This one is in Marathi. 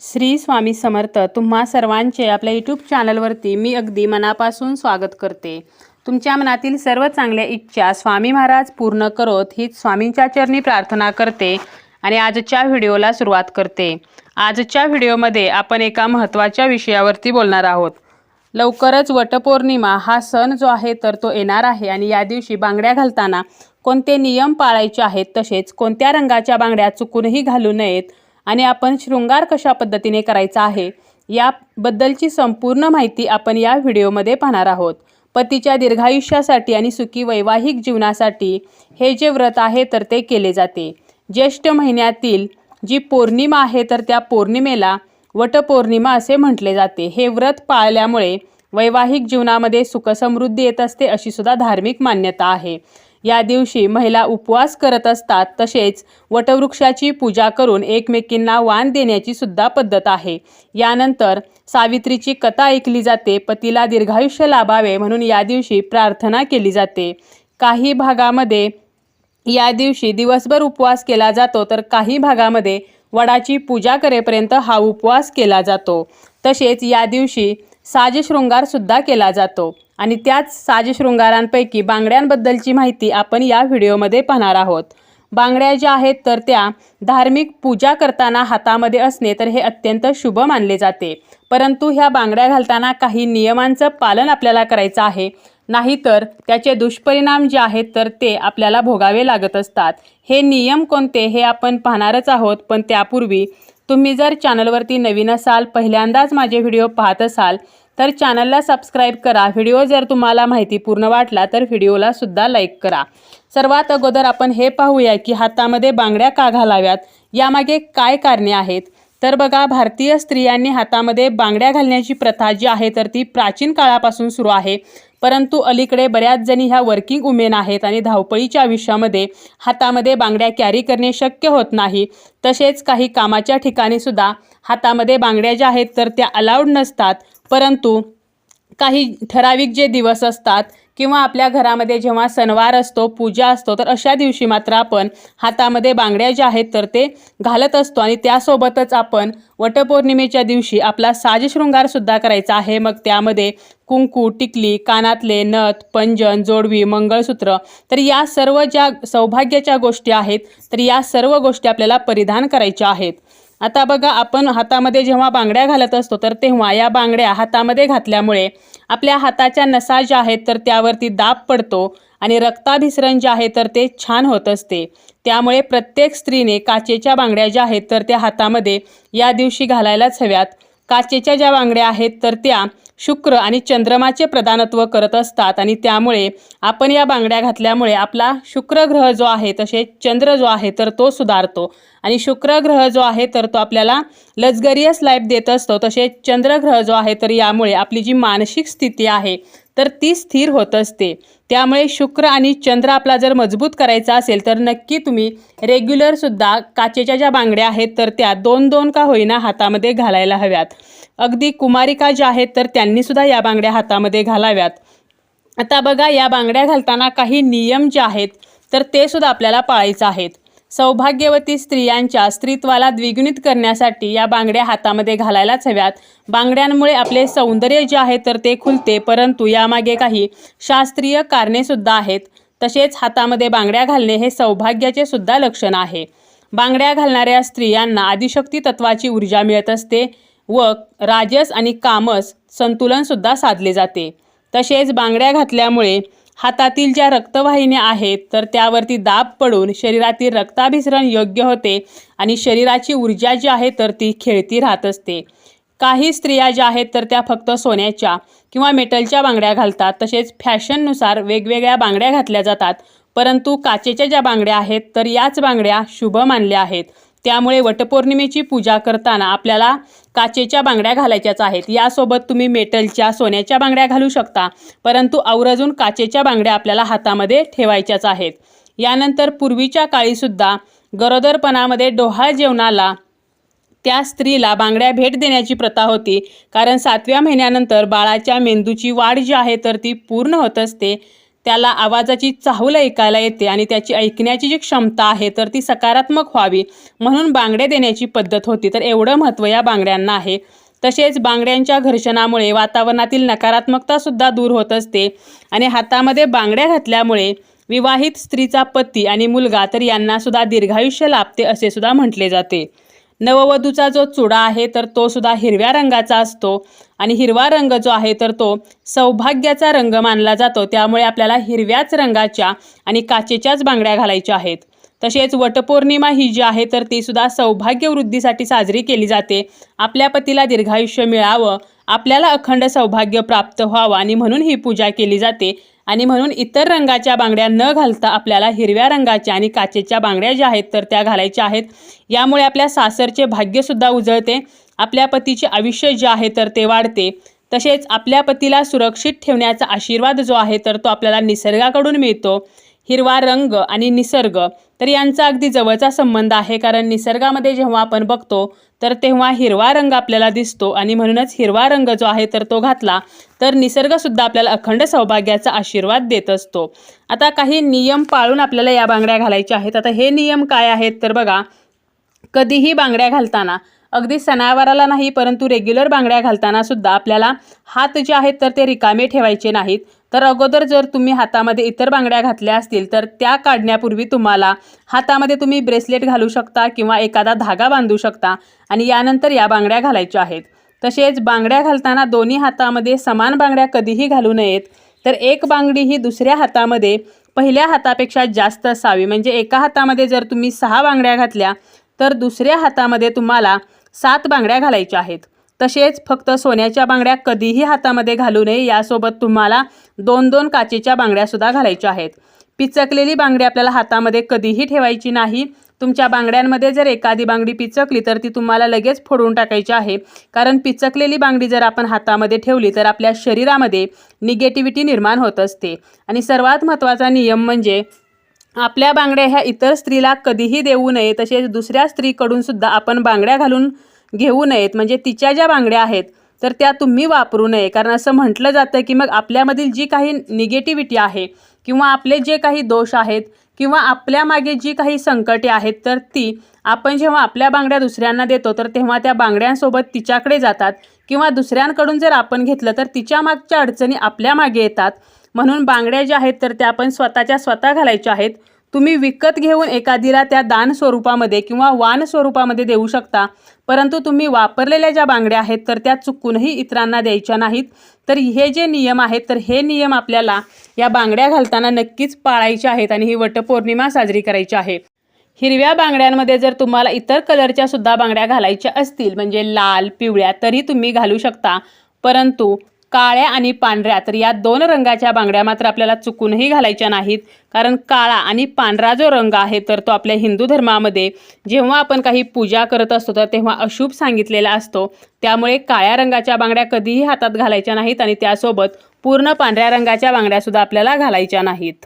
श्री स्वामी समर्थ तुम्हा सर्वांचे आपल्या यूट्यूब चॅनलवरती मी अगदी मनापासून स्वागत करते. तुमच्या मनातील सर्व चांगल्या इच्छा स्वामी महाराज पूर्ण करोत हीच स्वामींच्या चरणी प्रार्थना करते आणि आजच्या व्हिडिओला सुरुवात करते. आजच्या व्हिडिओमध्ये आपण एका महत्त्वाच्या विषयावरती बोलणार आहोत. लवकरच वटपौर्णिमा हा सण जो आहे तर तो येणार आहे आणि या दिवशी बांगड्या घालताना कोणते नियम पाळायचे आहेत तसेच कोणत्या रंगाच्या बांगड्या चुकूनही घालू नयेत आणि आपण शृंगार कशा पद्धतीने करायचा आहे याबद्दलची संपूर्ण माहिती आपण या व्हिडिओमध्ये पाहणार आहोत. पतीच्या दीर्घायुष्यासाठी आणि सुखी वैवाहिक जीवनासाठी हे जे व्रत आहे तर ते केले जाते. ज्येष्ठ महिन्यातील जी पौर्णिमा आहे तर त्या पौर्णिमेला वटपौर्णिमा असे म्हटले जाते. हे व्रत पाळल्यामुळे वैवाहिक जीवनामध्ये सुखसमृद्धी येत असते अशी सुद्धा धार्मिक मान्यता आहे. या दिवशी महिला उपवास करत असतात तसेच वटवृक्षाची पूजा करून एकमेकींना वाण देण्याची सुद्धा पद्धत आहे. यानंतर सावित्रीची कथा ऐकली जाते पतीला दीर्घायुष्य लाभावे म्हणून या दिवशी प्रार्थना केली जाते. काही भागामध्ये या दिवशी दिवसभर उपवास केला जातो तर काही भागामध्ये वडाची पूजा करेपर्यंत हा उपवास केला जातो. तसेच या दिवशी साजशृंगारसुद्धा केला जातो. आणि त्याच साजशृंगारांपैकी बांगड्यांबद्दलची माहिती आपण या व्हिडिओमध्ये पाहणार आहोत. बांगड्या ज्या आहेत तर त्या धार्मिक पूजा करताना हातामध्ये असणे तर हे अत्यंत शुभ मानले जाते. परंतु ह्या बांगड्या घालताना काही नियमांचं पालन आपल्याला करायचं आहे. नाहीतर त्याचे दुष्परिणाम जे आहेत तर ते आपल्याला भोगावे लागत असतात. हे नियम कोणते हे आपण पाहणारच आहोत. पण त्यापूर्वी तुम्ही जर चॅनलवरती नवीन असाल पहिल्यांदाच माझे व्हिडिओ पाहत असाल तर चॅनलला सबस्क्राईब करा. व्हिडिओ जर तुम्हाला माहिती पूर्ण वाटला तर व्हिडिओला सुद्धा लाईक करा. सर्वात अगोदर आपण हे पाहूया की हातामध्ये बांगड्या का घालाव्यात? यामागे काय कारणे आहेत? तर बघा भारतीय स्त्रियांनी हातामध्ये बांगड्या घालण्याची प्रथा जी आहे तर ती प्राचीन काळापासून सुरू आहे. परंतु अलीकडे बऱ्याच जणी ह्या वर्किंग वुमेन आहेत आणि धावपळीच्या आयुष्यामध्ये हातामध्ये बांगड्या कॅरी करणे शक्य होत नाही. तसेच काही कामाच्या ठिकाणी सुद्धा हातामध्ये बांगड्या ज्या आहेत तर त्या अलाउड नसतात. परंतु काही ठराविक जे दिवस असतात किंवा आपल्या घरामध्ये जेव्हा सणवार असतो पूजा असतो तर अशा दिवशी मात्र आपण हातामध्ये बांगड्या ज्या आहेत तर ते घालत असतो. आणि त्यासोबतच आपण वटपौर्णिमेच्या दिवशी आपला साजशृंगारसुद्धा करायचा आहे. मग त्यामध्ये कुंकू टिकली कानातले नथ पंजन जोडवी मंगळसूत्र. तर या सर्व ज्या सौभाग्याच्या गोष्टी आहेत तर या सर्व गोष्टी आपल्याला परिधान करायच्या आहेत. आता बघा आपण हातामध्ये जेव्हा बांगड्या घालत असतो तर तेव्हा या बांगड्या हातामध्ये घातल्यामुळे आपल्या हाताच्या नसा ज्या आहेत तर त्यावरती दाब पडतो आणि रक्ताभिसरण जे आहे तर ते छान होत असते. त्यामुळे प्रत्येक स्त्रीने काचेच्या बांगड्या ज्या आहेत तर त्या हातामध्ये या दिवशी घालायलाच हव्यात. काचेच्या ज्या बांगड्या आहेत तर त्या शुक्र आणि चंद्रमाचे प्रधानत्व करत असतात आणि त्यामुळे आपण या बांगड्या घातल्यामुळे आपला शुक्र ग्रह जो आहे तसेच चंद्र जो आहे तर तो सुधारतो. आणि शुक्र ग्रह जो आहे तर तो आपल्याला लक्झरियस लाईफ देत असतो. तसेच चंद्रग्रह जो आहे तर यामुळे आपली जी मानसिक स्थिती आहे तर ती स्थिर होत असते. त्यामुळे शुक्र आणि चंद्र आपला जर मजबूत करायचा असेल तर नक्की तुम्ही रेग्युलरसुद्धा काचेच्या ज्या बांगड्या आहेत तर त्या दोन दोन का होईना हातामध्ये घालायला हव्यात. अगदी कुमारिका ज्या आहेत तर त्यांनीसुद्धा या बांगड्या हातामध्ये घालाव्यात. आता बघा या बांगड्या घालताना काही नियम जे आहेत तर ते सुद्धा आपल्याला पाळायचं आहेत. सौभाग्यवती स्त्रियांच्या स्त्रीत्वाला द्विगुणित करण्यासाठी या बांगड्या हातामध्ये घालायलाच हव्यात. बांगड्यांमुळे आपले सौंदर्य जे आहे तर ते खुलते परंतु यामागे काही शास्त्रीय कारणेसुद्धा आहेत. तसेच हातामध्ये बांगड्या घालणे हे सौभाग्याचे सुद्धा लक्षण आहे. बांगड्या घालणाऱ्या स्त्रियांना आदिशक्ती तत्वाची ऊर्जा मिळत असते व राजस आणि कामस संतुलनसुद्धा साधले जाते. तसेच बांगड्या घातल्यामुळे हातातील ज्या रक्तवाहिन्या आहेत तर त्यावरती दाब पडून शरीरातील रक्ताभिसरण योग्य होते आणि शरीराची ऊर्जा जी आहे तर ती खेळती राहत असते. काही स्त्रिया ज्या आहेत तर त्या फक्त सोन्याच्या किंवा मेटलच्या बांगड्या घालतात. तसेच फॅशननुसार वेगवेगळ्या बांगड्या घातल्या जातात. परंतु काचेच्या ज्या बांगड्या आहेत तर याच बांगड्या शुभ मानल्या आहेत. त्यामुळे वटपौर्णिमेची पूजा करताना आपल्याला काचेच्या बांगड्या घालायच्याच आहेत. यासोबत तुम्ही मेटलच्या सोन्याच्या बांगड्या घालू शकता. परंतु औरजून काचेच्या बांगड्या आपल्याला हातामध्ये ठेवायच्याच आहेत. यानंतर पूर्वीच्या काळीसुद्धा गरोदरपणामध्ये डोहाळ जेवणाला त्या स्त्रीला बांगड्या भेट देण्याची प्रथा होती. कारण सातव्या महिन्यानंतर बाळाच्या मेंदूची वाढ जी आहे तर ती पूर्ण होत असते. त्याला आवाजाची चाहूल ऐकायला येते आणि त्याची ऐकण्याची जी क्षमता आहे तर ती सकारात्मक व्हावी म्हणून बांगडे देण्याची पद्धत होती. तर एवढं महत्त्व या बांगड्यांना आहे. तसेच बांगड्यांच्या घर्षणामुळे वातावरणातील नकारात्मकतासुद्धा दूर होत असते आणि हातामध्ये बांगड्या घातल्यामुळे विवाहित स्त्रीचा पती आणि मुलगा तर यांनासुद्धा दीर्घायुष्य लाभते असे सुद्धा म्हटले जाते. नववधूचा जो चुडा आहे तर तो सुद्धा हिरव्या रंगाचा असतो. आणि हिरवा रंग जो आहे तर तो सौभाग्याचा रंग मानला जातो. त्यामुळे आपल्याला हिरव्याच रंगाच्या आणि काचेच्याच बांगड्या घालायच्या आहेत. तसेच वटपौर्णिमा ही जी आहे तर ती सुद्धा सौभाग्य वृद्धीसाठी साजरी केली जाते. आपल्या पतीला दीर्घायुष्य मिळावं आपल्याला अखंड सौभाग्य प्राप्त व्हावं आणि म्हणून ही पूजा केली जाते. आणि म्हणून इतर रंगाच्या बांगड्या न घालता आपल्याला हिरव्या रंगाच्या आणि काचेच्या बांगड्या ज्या आहेत तर त्या घालायच्या आहेत. यामुळे आपल्या सासरचे भाग्यसुद्धा उजळते. आपल्या पतीचे आयुष्य जे आहे तर ते वाढते. तसेच आपल्या पतीला सुरक्षित ठेवण्याचा आशीर्वाद जो आहे तर तो आपल्याला निसर्गाकडून मिळतो. हिरवा रंग आणि निसर्ग. तर यांचा अगदी जवळचा संबंध आहे कारण निसर्गामध्ये जेव्हा आपण बघतो तर तेव्हा हिरवा रंग आपल्याला दिसतो आणि म्हणूनच हिरवा रंग जो आहे तर तो घातला तर निसर्गसुद्धा आपल्याला अखंड सौभाग्याचा आशीर्वाद देत असतो. आता काही नियम पाळून आपल्याला या बांगड्या घालायच्या आहेत. आता हे नियम काय आहेत? तर बघा कधीही बांगड्या घालताना अगदी सणावाराला नाही परंतु रेग्युलर बांगड्या घालताना सुद्धा आपल्याला हात जे आहेत तर ते रिकामे ठेवायचे नाहीत. तर अगोदर जर तुम्ही हातामध्ये इतर बांगड्या घातल्या असतील तर त्या काढण्यापूर्वी तुम्हाला हातामध्ये तुम्ही ब्रेसलेट घालू शकता किंवा एखादा धागा बांधू शकता आणि यानंतर या बांगड्या घालायच्या आहेत. तसेच बांगड्या घालताना दोन्ही हातामध्ये समान बांगड्या कधीही घालू नयेत. तर एक बांगडी ही दुसऱ्या हातामध्ये पहिल्या हातापेक्षा जास्त असावी. म्हणजे एका हातामध्ये जर तुम्ही सहा बांगड्या घातल्या तर दुसऱ्या हातामध्ये तुम्हाला सात बांगड्या घालायच्या आहेत. तसेच फक्त सोन्याच्या बांगड्या कधीही हातामध्ये घालू नये यासोबत तुम्हाला दोन दोन काचेच्या बांगड्यासुद्धा घालायच्या आहेत. पिचकलेली बांगडी आपल्याला हातामध्ये कधीही ठेवायची नाही. तुमच्या बांगड्यांमध्ये जर एखादी बांगडी पिचकली तर ती तुम्हाला लगेच फोडून टाकायची आहे. कारण पिचकलेली बांगडी जर आपण हातामध्ये ठेवली तर आपल्या शरीरामध्ये निगेटिव्हिटी निर्माण होत असते. आणि सर्वात महत्त्वाचा नियम म्हणजे आपल्या बांगड्या ह्या इतर स्त्रीला कधीही देऊ नये तसेच दुसऱ्या स्त्रीकडून सुद्धा आपण बांगड्या घालून घेऊ नयेत. म्हणजे तिच्या ज्या बांगड्या आहेत तर त्या तुम्ही वापरू नये. कारण असं म्हटलं जातं की मग आपल्यामधील जी काही निगेटिव्हिटी आहे किंवा आपले जे काही दोष आहेत किंवा आपल्यामागे जी काही संकटे आहेत तर ती आपण जेव्हा आपल्या बांगड्या दुसऱ्यांना देतो तर तेव्हा त्या बांगड्यांसोबत तिच्याकडे जातात. किंवा दुसऱ्यांकडून जर आपण घेतलं तर तिच्या मागच्या अडचणी आपल्या मागे येतात. म्हणून बांगड्या ज्या आहेत तर त्या आपण स्वतःच्या स्वतः घालायच्या आहेत. तुम्ही विकत घेऊन एखादीला त्या दान स्वरूपामध्ये किंवा वान स्वरूपामध्ये देऊ शकता. परंतु तुम्ही वापरलेल्या ज्या बांगड्या आहेत तर त्या चुकूनही इतरांना द्यायच्या नाहीत. तर हे जे नियम आहेत तर हे नियम आपल्याला या बांगड्या घालताना नक्कीच पाळायचे आहेत आणि ही वटपौर्णिमा साजरी करायची आहे. हिरव्या बांगड्यांमध्ये जर तुम्हाला इतर कलरच्या सुद्धा बांगड्या घालायच्या असतील म्हणजे लाल पिवळ्या तरी तुम्ही घालू शकता. परंतु काळ्या आणि पांढऱ्या. तर या दोन रंगाच्या बांगड्या मात्र आपल्याला चुकूनही घालायच्या नाहीत. कारण काळा आणि पांढरा जो रंग आहे तर तो आपल्या हिंदू धर्मामध्ये जेव्हा आपण काही पूजा करत असतो तर तेव्हा अशुभ सांगितलेला असतो. त्यामुळे काळ्या रंगाच्या बांगड्या कधीही हातात घालायच्या नाहीत आणि त्यासोबत पूर्ण पांढऱ्या रंगाच्या बांगड्यासुद्धा आपल्याला घालायच्या नाहीत.